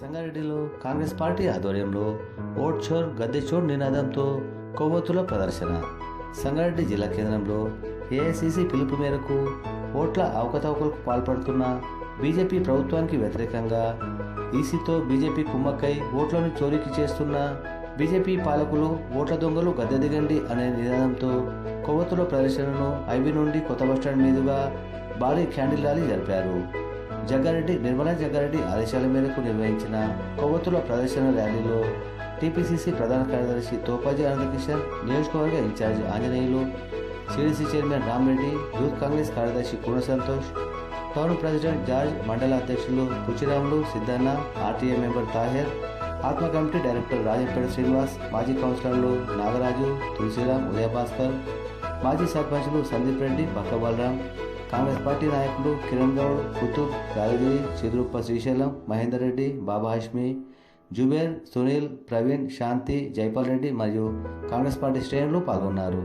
సంగారెడ్డిలో కాంగ్రెస్ పార్టీ ఆధ్వర్యంలో ఓట్ చోర్ గద్దె చోర్ నినాదంతో కొవ్వొత్తుల ప్రదర్శన. సంగారెడ్డి జిల్లా కేంద్రంలో ఏఐసిసి పిలుపు మేరకు ఓట్ల అవకతవకలకు పాల్పడుతున్న బీజేపీ ప్రభుత్వానికి వ్యతిరేకంగా ఈసీతో బీజేపీ కుమ్మక్కై ఓట్లను చోరీకి చేస్తున్న బీజేపీ పాలకులు ఓట్ల దొంగలు గద్దె దిగండి అనే నినాదంతో కొవ్వొత్తుల ప్రదర్శనను ఐబీ నుండి కొత్త బస్టాండ్ మీదుగా భారీ క్యాండిల్ ర్యాలీ జరిపారు. జగ్గారెడ్డి నిర్మలా జగ్గారెడ్డి ఆదేశాల మేరకు నిర్వహించిన కొవ్వొత్తుల ప్రదర్శన ర్యాలీలో టీపీసీసీ ప్రధాన కార్యదర్శి తోపాజీ ఆనందకిషన్ నియోజకవర్గ in charge Anjaneyulu CDC chairman Ramreddy youth Congress కార్యదర్శి కూడ సంతోష్ టౌన్ ప్రెసిడెంట్ జార్జ్ మండల అధ్యక్షులు Puchiramulu Siddanna RTA member Taher ATMA committee director Rajampet Srinivas మాజీ కౌన్సిలర్లు నాగరాజు తులసిరామ్ ఉదయభాస్కర్ మాజీ సర్పంచ్లు సందీప్ రెడ్డి బక్క బలరాం కాంగ్రెస్ పార్టీ నాయకులు కిరణ్ గౌడ్ కుతుబ్ యాదగిరి చిదురుప్ప శ్రీశైలం మహేందర్ రెడ్డి బాబా హాష్మి జుబేర్ సునీల్ ప్రవీణ్ శాంతి జైపాల్ రెడ్డి మరియు కాంగ్రెస్ పార్టీ శ్రేణులు పాల్గొన్నారు.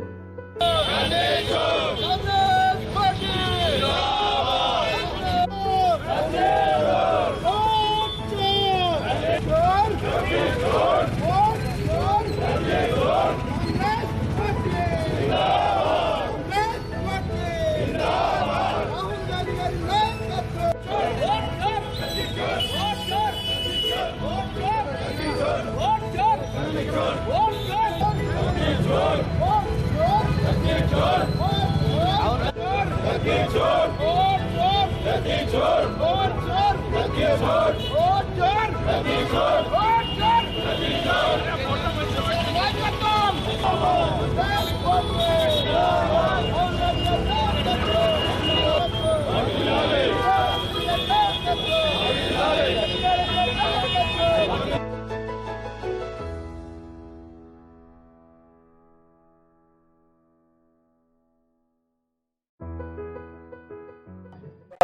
Get your! Get your! Get your! Get your!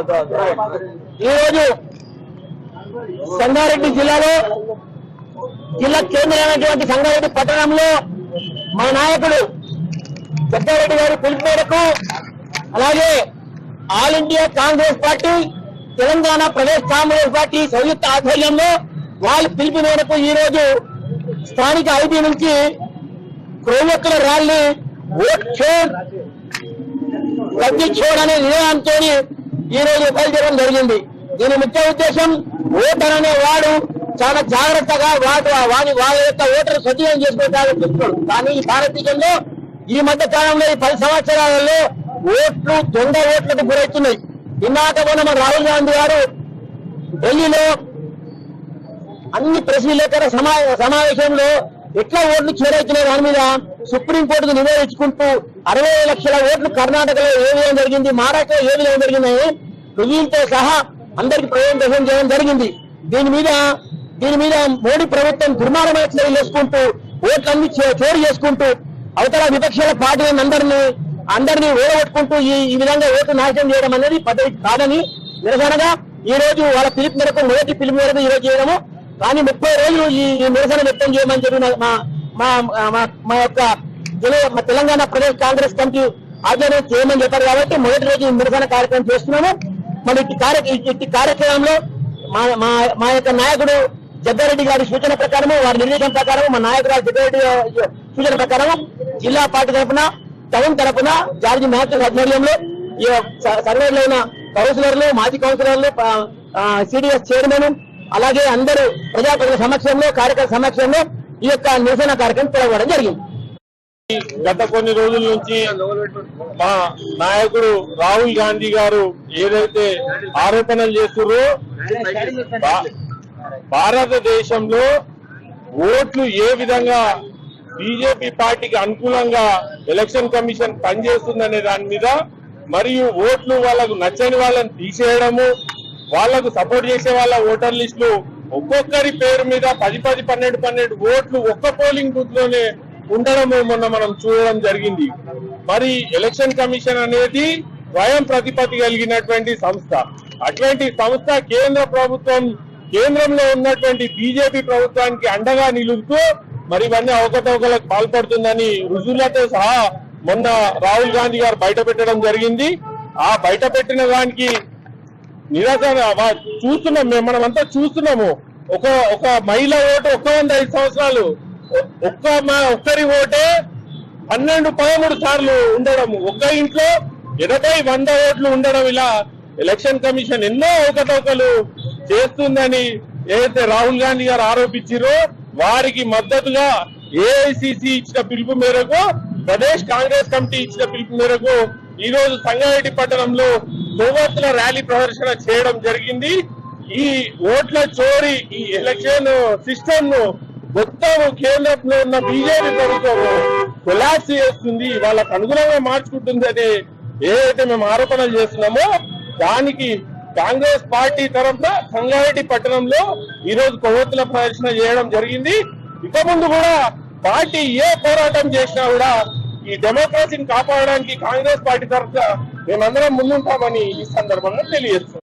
ఈరోజు సంగారెడ్డి జిల్లాలో జిల్లా కేంద్రమైనటువంటి సంగారెడ్డి పట్టణంలో మా నాయకుడు జగ్గారెడ్డి గారి పిలుపు మేరకు అలాగే All India Congress party Telangana Pradesh Congress party సంయుక్త ఆధ్వర్యంలో వాళ్ళ పిలుపు మేరకు ఈ రోజు స్థానిక ఐబీ నుంచి క్రోమొక్కల ర్యాలీ ఓట్ షేర్ తగ్గించుకోవడం అనే నినాదంతో ఈ రోజు బయలుదేరడం జరిగింది. దీని ముఖ్య ఉద్దేశం ఓటర్ అనే వాడు చాలా జాగ్రత్తగా వాడు వాని వాళ్ళ యొక్క ఓటర్ సద్వినియోగం చేసుకుంటారని చెప్తున్నాడు కానీ ఈ భారతదేశంలో ఈ మధ్య కాలంలో ఈ పది సంవత్సరాలలో ఓట్లు దొంగ ఓట్లకు గురవుతున్నాయి. ఇందాక మొన్న మన రాహుల్ గాంధీ గారు ఢిల్లీలో అన్ని ప్రెస్ విలేకరుల సమా సమావేశంలో ఎట్లా ఓట్లు చేరైతున్నాయి దాని మీద సుప్రీంకోర్టుకు నివేదించుకుంటూ అరవై లక్షల ఓట్లు కర్ణాటకలో ఏ విధంగా జరిగింది మహారాష్ట్రలో ఏ విధంగా జరిగింది రుజువులతో సహా అందరికి ప్రజెంటేషన్ చేయడం జరిగింది. దీని మీద దీని మీద మోడీ ప్రభుత్వం దుర్మార్గమైన చర్యలు వేసుకుంటూ ఓట్లన్నీ చోరు చేసుకుంటూ అవతల విపక్షాల పార్టీలను అందరినీ అందరినీ ఓడగొట్టుకుంటూ ఈ ఈ విధంగా ఓట్లు నాశనం చేయడం అనేది పద్ధతి కాదని నిరసనగా ఈ రోజు వాళ్ళ పిలుపు మేరకు మొదటి పిలుపు మేరకు ఈ రోజు చేయడము. కానీ ముప్పై రోజులు ఈ నిరసన వ్యక్తం చేయమని చెప్పి మా- మా మా మా- యొక్క తెలంగాణ ప్రదేశ్ కాంగ్రెస్ కమిటీ ఆధ్వర్యం చేయమని చెప్పారు కాబట్టి మొదటి రోజు నిరసన కార్యక్రమం చేస్తున్నాము. మరి ఇట్టి కార్య ఇట్టి కార్యక్రమంలో మా మా మా యొక్క నాయకుడు జగ్గారెడ్డి గారి సూచన ప్రకారము వారి నిర్ణయం ప్రకారం మా నాయకురాలు జగ్గారెడ్డి సూచన ప్రకారం జిల్లా పార్టీ తరఫున టౌన్ తరఫున జార్జి మహత్వ ఆధ్వర్యంలో ఈ సర్వేలో ఉన్న కౌన్సిలర్లు మాజీ కౌన్సిలర్లు సిడిఎస్ చైర్మన్ అలాగే అందరూ ప్రజాప్రతినిధుల సమక్షంలో కార్యకర్త సమక్షంలో ఈ యొక్క నిరసన కార్యక్రమం పిలవడం జరిగింది. గత కొన్ని రోజుల నుంచి మా నాయకుడు రాహుల్ గాంధీ గారు ఏదైతే ఆరోపణలు చేస్తున్నారో భారతదేశంలో ఓట్లు ఏ విధంగా బీజేపీ పార్టీకి అనుకూలంగా ఎలక్షన్ కమిషన్ పనిచేస్తుందనే దాని మీద మరియు ఓట్లు వాళ్ళకు నచ్చని వాళ్ళని తీసేయడము వాళ్ళకు సపోర్ట్ చేసే వాళ్ళ ఓటర్ లిస్టులు ఒక్కొక్కరి పేరు మీద పది పది పన్నెండు పన్నెండు ఓట్లు ఒక్క పోలింగ్ బూత్లోనే ఉండడం మొన్న మనం చూడడం జరిగింది. మరి ఎలక్షన్ కమిషన్ అనేది స్వయం ప్రతిపత్తి కలిగినటువంటి సంస్థ. అటువంటి సంస్థ కేంద్ర ప్రభుత్వం కేంద్రంలో ఉన్నటువంటి బీజేపీ ప్రభుత్వానికి అండగా నిలుపుతూ మరి ఇవన్నీ అవకతవకలకు పాల్పడుతుందని రుజువులతో సహా మొన్న రాహుల్ గాంధీ గారు బయట పెట్టడం జరిగింది. ఆ బయట పెట్టిన దానికి నిరసన చూస్తున్నాం మేము మనమంతా చూస్తున్నాము. ఒక ఒక మహిళ ఓటు ఒక్క వంద ఐదు సంవత్సరాలు ఒక్క మా ఒక్కరి ఓటే పన్నెండు పదమూడు సార్లు ఉండడం ఒక్క ఇంట్లో ఎనభై వంద ఓట్లు ఉండడం ఇలా ఎలక్షన్ కమిషన్ ఎన్నో అవకతవకలు చేస్తుందని ఏదైతే రాహుల్ గాంధీ గారు ఆరోపించారో వారికి మద్దతుగా ఏఐసిసి ఇచ్చిన పిలుపు మేరకు ప్రదేశ్ కాంగ్రెస్ కమిటీ ఇచ్చిన పిలుపు మేరకు ఈ రోజు సంగారెడ్డి పట్టణంలో కొవ్వొత్తుల ర్యాలీ ప్రదర్శన చేయడం జరిగింది. ఈ ఓట్ల చోరీ ఈ ఎలక్షన్ సిస్టమ్ను మొత్తం కేంద్రంలో ఉన్న బీజేపీ ప్రభుత్వం కొలాప్స్ చేస్తుంది వాళ్ళకు అనుగుణంగా మార్చుకుంటుంది అని ఏదైతే మేము ఆరోపణలు చేస్తున్నామో దానికి కాంగ్రెస్ పార్టీ తరఫున సంగారెడ్డి పట్టణంలో ఈ రోజు కొవ్వొత్తుల ప్రదర్శన చేయడం జరిగింది. ఇక ముందు కూడా పార్టీ ఏ పోరాటం చేసినా కూడా ఈ డెమోక్రసీని కాపాడడానికి కాంగ్రెస్ పార్టీ తరఫున మేమందరం ముందుంటామని ఈ సందర్భంగా తెలియజేస్తున్నాం.